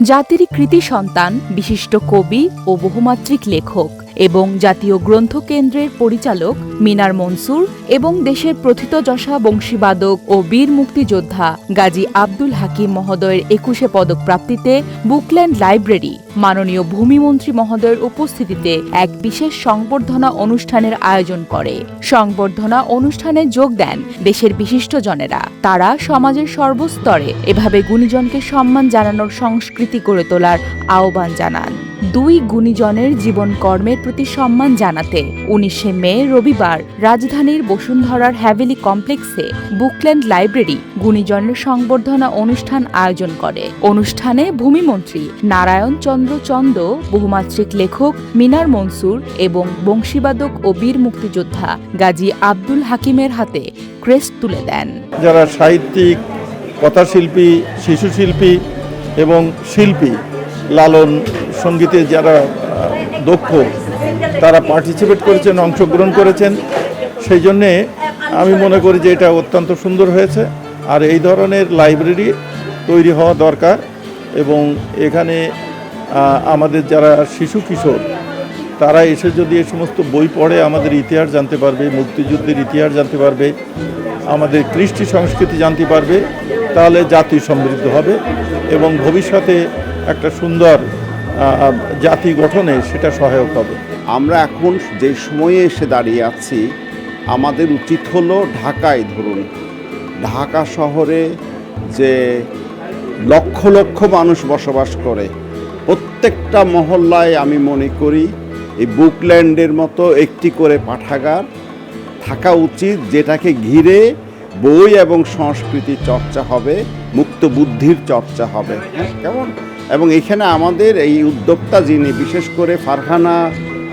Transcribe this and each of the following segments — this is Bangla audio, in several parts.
জাতির কৃতি সন্তান বিশিষ্ট কবি ও বহুমাত্রিক লেখক। এবং জাতীয় গ্রন্থ কেন্দ্রের পরিচালক মিনার মনসুর এবং দেশের প্রথিতযশা বংশীবাদক ও বীর মুক্তিযোদ্ধা গাজী আব্দুল হাকিম মহোদয়ের একুশে পদক প্রাপ্তিতে বুকল্যান্ড লাইব্রেরি, মাননীয় ভূমিমন্ত্রী মহোদয়ের উপস্থিতিতে এক বিশেষ সংবর্ধনা অনুষ্ঠানের আয়োজন করে। সংবর্ধনা অনুষ্ঠানে যোগ দেন দেশের বিশিষ্টজনেরা। তারা সমাজের সর্বস্তরে এভাবে গুণীজনকে সম্মান জানানোর সংস্কৃতি গড়ে তোলার আহ্বান জানান। দুই গুণীজনের জীবন কর্মের প্রতি সম্মান জানাতে উনিশে মে, রবিবার, রাজধানীর বসুন্ধরার হ্যাভেলি কমপ্লেক্সে বুকল্যান্ড লাইব্রেরি গুণীজনের সংবর্ধনা অনুষ্ঠান আয়োজন করে। অনুষ্ঠানে ভূমিমন্ত্রী নারায়ণ চন্দ্র চন্দ, বহুমাত্রিক লেখক মিনার মনসুর এবং বংশীবাদক ও বীর মুক্তিযোদ্ধা গাজী আব্দুল হাকিমের হাতে ক্রেস্ট তুলে দেন। যারা সাহিত্যিক, কথাশিল্পী শিশু শিল্পী এবং শিল্পী লালন সঙ্গীতে যারা দক্ষ, তারা পার্টিসিপেট করেছেন, অংশগ্রহণ করেছেন। সেই জন্যে আমি মনে করি যে এটা অত্যন্ত সুন্দর হয়েছে। আর এই ধরনের লাইব্রেরি তৈরি হওয়া দরকার এবং এখানে আমাদের যারা শিশু কিশোর, তারা এসে যদি এই সমস্ত বই পড়ে, আমাদের ইতিহাস জানতে পারবে, মুক্তিযুদ্ধের ইতিহাস জানতে পারবে, আমাদের কৃষ্টি সংস্কৃতি জানতে পারবে, তাহলে জাতি সমৃদ্ধ হবে এবং ভবিষ্যতে একটা সুন্দর জাতি গঠনে সেটা সহায়ক হবে। আমরা এখন যে সময়ে এসে দাঁড়িয়ে আছি, আমাদের উচিত হলো ঢাকায় ধরুন, ঢাকা শহরে যে লক্ষ লক্ষ মানুষ বসবাস করে, প্রত্যেকটা মহল্লায় আমি মনে করি এই বুকল্যান্ডের মতো একটি করে পাঠাগার থাকা উচিত, যেটাকে ঘিরে বই এবং সংস্কৃতি চর্চা হবে মুক্ত বুদ্ধির চর্চা হবে। হ্যাঁ কেমন? এবং এখানে আমাদের এই উদ্যোক্তা যিনি, বিশেষ করে ফারহানা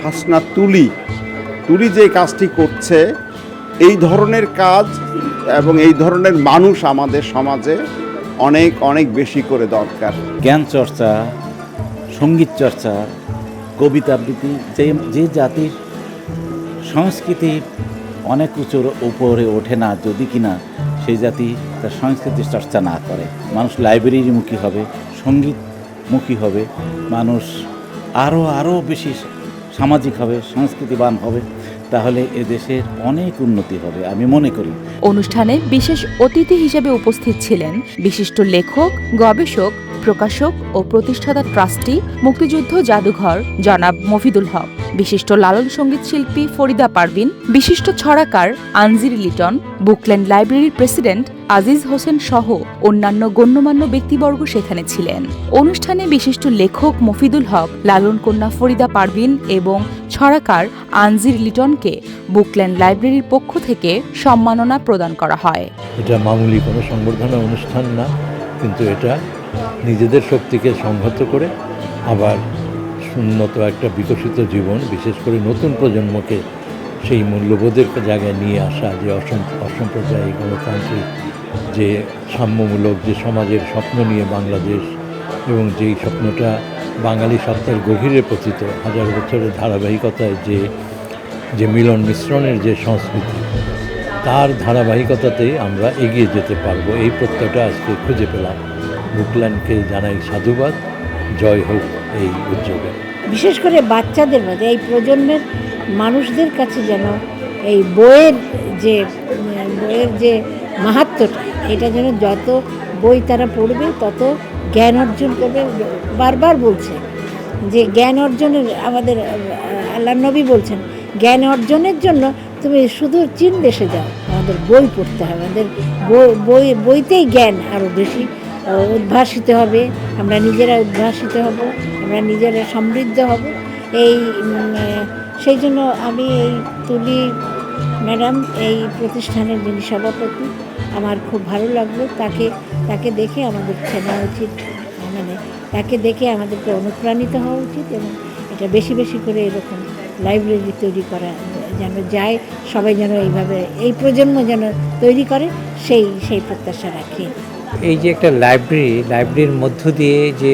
হাসনা তুলি তুলি যে কাজটি করছে, এই ধরনের কাজ এবং এই ধরনের মানুষ আমাদের সমাজে অনেক অনেক বেশি করে দরকার। জ্ঞান চর্চা, সংগীত চর্চা, কবিতা আবৃত্তি, যে যে জাতির সংস্কৃতি অনেক উঁচুর উপরে ওঠে না, যদি কিনা সেই জাতি তার সংস্কৃতির চর্চা না করে। মানুষ লাইব্রেরিমুখী হবে সঙ্গীতমুখী হবে, মানুষ আরও আরও বেশি সামাজিক হবে সংস্কৃতিবান হবে, তাহলে এদেশের অনেক উন্নতি হবে, আমি মনে করি। অনুষ্ঠানে বিশেষ অতিথি হিসেবে উপস্থিত ছিলেন বিশিষ্ট লেখক, গবেষক প্রকাশক ও প্রতিষ্ঠাতা ট্রাস্টি, মুক্তিযুদ্ধ জাদুঘর, জনাব মফিদুল হক। বিশিষ্ট লালন সংগীত শিল্পী ফরিদা পারভিন, বিশিষ্ট ছড়াকার আনজির লিটন, বুকল্যান্ড লাইব্রেরির প্রেসিডেন্ট আজিজ হোসেন সহ অন্যান্য গণ্যমান্য ব্যক্তিবর্গ সেখানে ছিলেন। অনুষ্ঠানে বিশিষ্ট লেখক মফিদুল হক, লালন কন্যা ফরিদা পারভিন এবং ছড়াকার আনজির লিটনকে বুকল্যান্ড লাইব্রেরির পক্ষ থেকে সম্মাননা প্রদান করা হয়। এটা মামুলি কোনো সংবর্ধনা অনুষ্ঠান না, কিন্তু এটা নিজেদের শক্তিকে সংহত করে আবার উন্নত একটা বিকশিত জীবন, বিশেষ করে নতুন প্রজন্মকে সেই মূল্যবোধের জায়গায় নিয়ে আসা যে অসম, অসাম্প্রদায়িক গণতান্ত্রিক যে সাম্যমূলক যে সমাজের স্বপ্ন নিয়ে বাংলাদেশ এবং যেই স্বপ্নটা বাঙালি সত্তার গভীরে পতিত, হাজার বছরের ধারাবাহিকতায় যে যে মিলন মিশ্রণের যে সংস্কৃতি, তার ধারাবাহিকতাতেই আমরা এগিয়ে যেতে পারব। এই প্রত্যয়টা আজকে খুঁজে পেলাম। বুকল্যান্ডকে জানাই সাধুবাদ। জয় হোক এই উদ্যোগে। বিশেষ করে বাচ্চাদের মধ্যে, এই প্রজন্মের মানুষদের কাছে যেন এই বইয়ের যে বইয়ের যে মাহাত্ম্যটা এটা যেন যত বই তারা পড়বে, তত জ্ঞান অর্জন করবে। বারবার বলছে যে, জ্ঞান অর্জনের আমাদের, আল্লাহ নবী বলছেন, জ্ঞান অর্জনের জন্য তুমি শুধু চীন দেশে যাও। আমাদের বই পড়তে হবে। আমাদের বই- বই, বইতেই জ্ঞান আরও বেশি উদ্ভাসিত হবে। আমরা নিজেরা উদ্ভাসিত হব, আমরা নিজেরা সমৃদ্ধ হব। এই সেই জন্য আমি এই তুলি ম্যাডাম, এই প্রতিষ্ঠানের যিনি সভাপতি, আমার খুব ভালো লাগল। তাকে তাকে দেখে আমাদের চেনা উচিত মানে তাকে দেখে আমাদেরকে অনুপ্রাণিত হওয়া উচিত এবং এটা বেশি বেশি করে এরকম লাইব্রেরি তৈরি করা, যেন যায়, সবাই যেন এইভাবে, এই প্রজন্ম যেন তৈরি করে, সেই সেই প্রত্যাশা রাখি। এই যে একটা লাইব্রেরি লাইব্রেরির মধ্য দিয়ে যে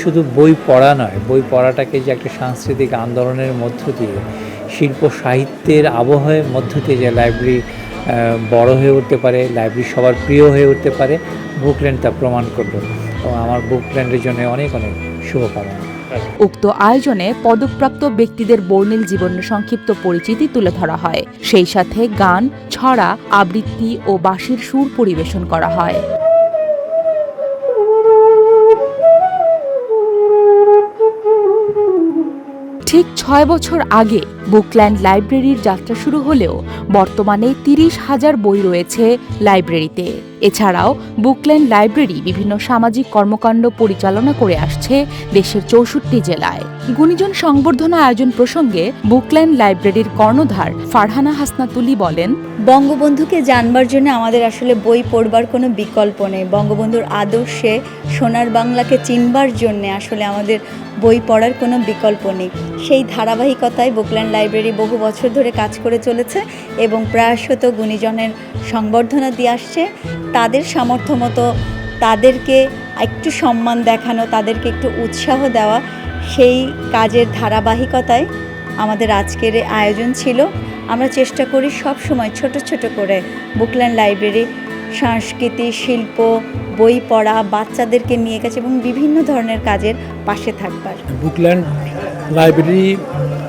শুধু বই পড়া নয়, বই পড়াটাকে যে একটা সাংস্কৃতিক আন্দোলনের মধ্য দিয়ে, শিল্প সাহিত্যের আবহের মধ্য দিয়ে যে লাইব্রেরি বড় হয়ে উঠতে পারে লাইব্রেরি সবার প্রিয় হয়ে উঠতে পারে বুকল্যান্ড তা প্রমাণ করল। এবং আমার বুক ল্যান্ডের জন্য অনেক অনেক শুভকামনা। উক্ত আয়োজনে পদকপ্রাপ্ত ব্যক্তিদের বর্ণিল জীবনের সংক্ষিপ্ত পরিচিতি তুলে ধরা হয়। সেই সাথে গান, ছড়া, আবৃত্তি ও বাঁশির সুর পরিবেশন করা হয়। ঠিক ছয় বছর আগে বুকল্যান্ড লাইব্রেরির যাত্রা শুরু হলেও বর্তমানে তিরিশ হাজার বই রয়েছে লাইব্রেরিতে। এছাড়াও বুকল্যান্ড লাইব্রেরি বিভিন্ন সামাজিক কর্মকাণ্ড পরিচালনা করে আসছে দেশের চৌষট্টি জেলায়। গুণীজন সংবর্ধনা আয়োজন প্রসঙ্গে বুকল্যান্ড লাইব্রেরির কর্ণধার ফারহানা হাসনাতুলি বলেন, বঙ্গবন্ধুকে জানবার জন্য আমাদের আসলে বই পড়বার কোনো বিকল্প নেই। বঙ্গবন্ধুর আদর্শে সোনার বাংলাকে চিনবার জন্যে আসলে আমাদের বই পড়ার কোনো বিকল্প নেই। সেই ধারাবাহিকতায় বুকল্যান্ড লাইব্রেরি বহু বছর ধরে কাজ করে চলেছে এবং প্রায়শত গুণীজনের সংবর্ধনা দিয়ে আসছে। তাদের সামর্থ্য মতো তাদেরকে একটু সম্মান দেখানো, তাদেরকে একটু উৎসাহ দেওয়া, সেই কাজের ধারাবাহিকতায় আমাদের আজকের আয়োজন ছিল। আমরা চেষ্টা করি সব সময় ছোট ছোট করে বুকল্যান্ড লাইব্রেরি সংস্কৃতি, শিল্প, বই পড়া বাচ্চাদেরকে নিয়ে গেছে এবং বিভিন্ন ধরনের কাজের পাশে থাকবার। বুকল্যান্ড লাইব্রেরি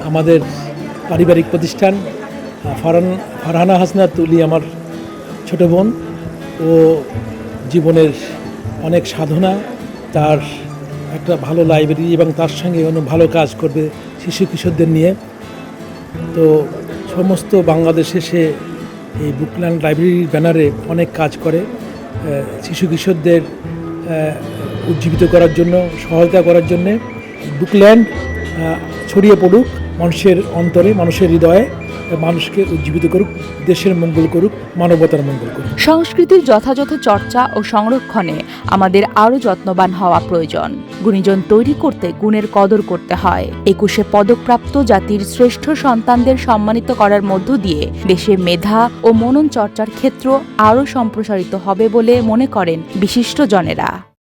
আমাদের পারিবারিক প্রতিষ্ঠান ফারান ফারহানা হাসনা তুলি আমার ছোট বোন। ও জীবনের অনেক সাধনা, তার একটা ভালো লাইব্রেরি এবং তার সঙ্গে অন্য ভালো কাজ করবে শিশু কিশোরদের নিয়ে। তো সমস্ত বাংলাদেশে সে এই বুকল্যান্ড লাইব্রেরির ব্যানারে অনেক কাজ করে শিশু কিশোরদের উজ্জীবিত করার জন্য, সহায়তা করার জন্যে। বুকল্যান্ড ছড়িয়ে পড়ুক মানুষের অন্তরে, মানুষের হৃদয়ে। মানুষকে উজ্জীবিত করুক, দেশের মঙ্গল করুক, মানবতার মঙ্গল করুক। সংস্কৃতির যথাযথ চর্চা ও সংরক্ষণে আমাদের আরও যত্নবান হওয়া প্রয়োজন। গুণীজন তৈরি করতে গুণের কদর করতে হয়। একুশে পদকপ্রাপ্ত জাতির শ্রেষ্ঠ সন্তানদের সম্মানিত করার মধ্য দিয়ে দেশে মেধা ও মনন চর্চার ক্ষেত্র আরও সম্প্রসারিত হবে বলে মনে করেন বিশিষ্টজনেরা।